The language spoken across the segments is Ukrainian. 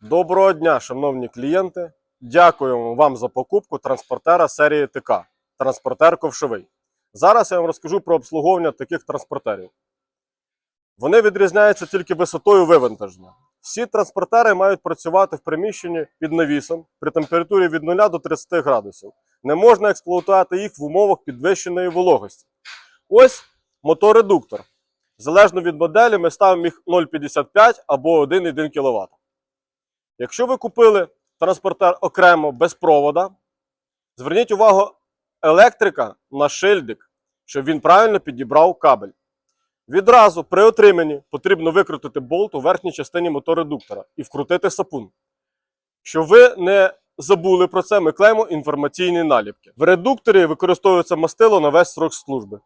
Доброго дня, шановні клієнти. Дякуємо вам за покупку транспортера серії ТК транспортер ковшовий. Зараз я вам розкажу про обслуговування таких транспортерів. Вони відрізняються тільки висотою вивантаження. Всі транспортери мають працювати в приміщенні під навісом при температурі від 0 до 30 градусів. Не можна експлуатувати їх в умовах підвищеної вологості. Ось моторедуктор. Залежно від моделі, ми ставимо їх 0,55 або 1,1 кВт. Якщо ви купили транспортер окремо без провода, зверніть увагу електрика на шильдик, щоб він правильно підібрав кабель. Відразу при отриманні потрібно викрутити болт у верхній частині моторедуктора і вкрутити сапун. Щоб ви не забули про це, ми клеїмо інформаційні наліпки. В редукторі використовується мастило на весь срок служби.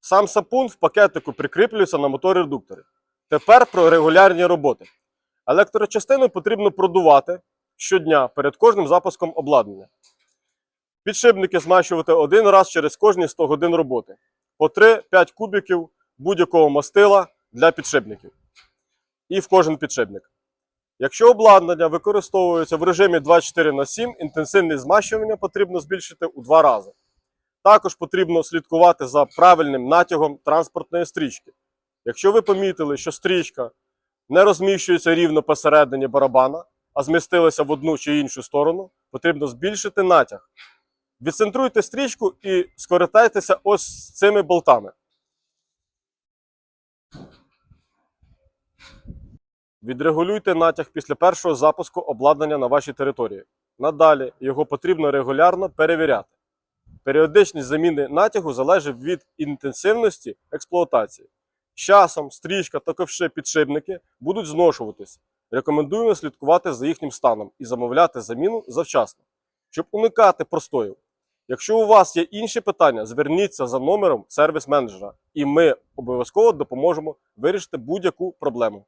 Сам сапун в пакетику прикріплюється на моторедукторі. Тепер про регулярні роботи. Електрочастину потрібно продувати щодня перед кожним запуском обладнання. Підшипники змащувати один раз через кожні 100 годин роботи. По 3-5 кубиків будь-якого мастила для підшипників. І в кожен підшипник. Якщо обладнання використовується в режимі 24 на 7, інтенсивність змащування потрібно збільшити у два рази. Також потрібно слідкувати за правильним натягом транспортної стрічки. Якщо ви помітили, що стрічка не розміщується рівно посередині барабана, а змістилася в одну чи іншу сторону, потрібно збільшити натяг. Відцентруйте стрічку і скористайтеся ось цими болтами. Відрегулюйте натяг після першого запуску обладнання на вашій території. Надалі його потрібно регулярно перевіряти. Періодичність заміни натягу залежить від інтенсивності експлуатації. Часом стрічка та ковши підшипники будуть зношуватись. Рекомендуємо слідкувати за їхнім станом і замовляти заміну завчасно, щоб уникати простоїв. Якщо у вас є інші питання, зверніться за номером сервіс-менеджера, і ми обов'язково допоможемо вирішити будь-яку проблему.